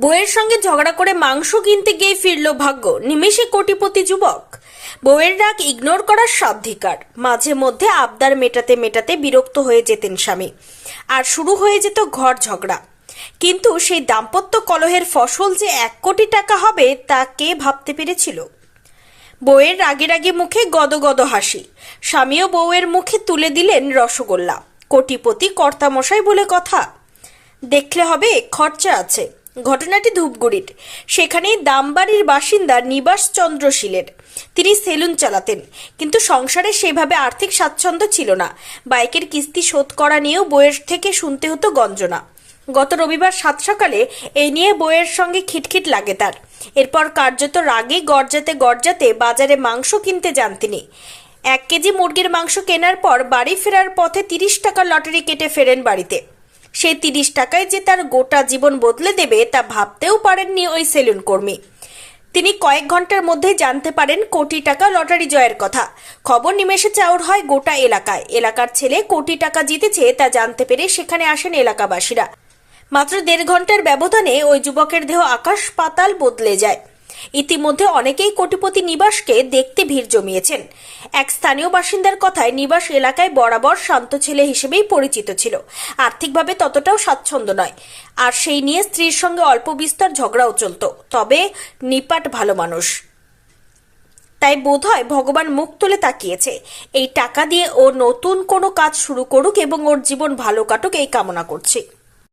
বউয়ের সঙ্গে ঝগড়া করে মাংস কিনতে গিয়ে ফিরল ভাগ্য। নিমেষে কোটিপতি যুবক। বউয়ের রাগ ইগনোর করার সাধ্ধিকার মাঝে মধ্যে আবদার মেটাতে মেটাতে বিরক্ত হয়ে যেতেন স্বামী। আর শুরু হয়ে যেত ঘর ঝগড়া। কিন্তু সেই দাম্পত্য কলহের ফসল যে এক কোটি টাকা হবে, তা কে ভাবতে পেরেছিল? বউয়ের রাগে রাগে মুখে গদগদ হাসি। স্বামীও বউয়ের মুখে তুলে দিলেন রসগোল্লা। কোটিপতি কর্তামশাই বলে কথা, দেখলে হবে, খরচা আছে। ঘটনাটি ধূপগুড়ির। সেখানেই দামবাড়ির বাসিন্দা নিবাস চন্দ্রশীলের তিনি সেলুন চালাতেন, কিন্তু সংসারে সেভাবে আর্থিক স্বাচ্ছন্দ্য ছিল না। বাইকের কিস্তি শোধ করা নিয়েও বইয়ের থেকে শুনতে হতো গঞ্জনা। গত রবিবার সাত সকালে এই নিয়ে বইয়ের সঙ্গে খিটখিট লাগে তার। এরপর কার্যত রাগে গরজাতে গরজাতে বাজারে মাংস কিনতে যান তিনি। এক কেজি মুরগির মাংস কেনার পর বাড়ি ফেরার পথে তিরিশ টাকার লটারি কেটে ফেরেন বাড়িতে। সেই তিরিশ টাকায় যে তার গোটা জীবন বদলে দেবে তা ভাবতেও পারেননি ওই সেলুন কর্মী। তিনি কয়েক ঘণ্টার মধ্যেই জানতে পারেন কোটি টাকা লটারি জয়ের কথা। খবর নিমেষে চাউর হয় গোটা এলাকায়। এলাকার ছেলে কোটি টাকা জিতেছে তা জানতে পেরে সেখানে আসেন এলাকাবাসীরা। মাত্র দেড় ঘণ্টার ব্যবধানে ওই যুবকের দেহ আকাশ পাতাল বদলে যায়। ইতিমধ্যে অনেকেই কোটিপতি নিবাসকে দেখতে ভিড় জমিয়েছেন। এক স্থানীয় বাসিন্দার কথায় নিবাস এলাকায় বরাবর শান্ত ছেলে হিসেবেই পরিচিত ছিল। আর্থিকভাবে ততটাও স্বাচ্ছন্দ্য নয়। আর সেই নিয়ে স্ত্রীর সঙ্গে অল্প বিস্তর ঝগড়াও চলত। তবে নিপাট ভালো মানুষ। তাই বোধহয় ভগবান মুখ তুলে তাকিয়েছে। এই টাকা দিয়ে ও নতুন কোনো কাজ শুরু করুক এবং ওর জীবন ভালো কাটুক এই কামনা করছি।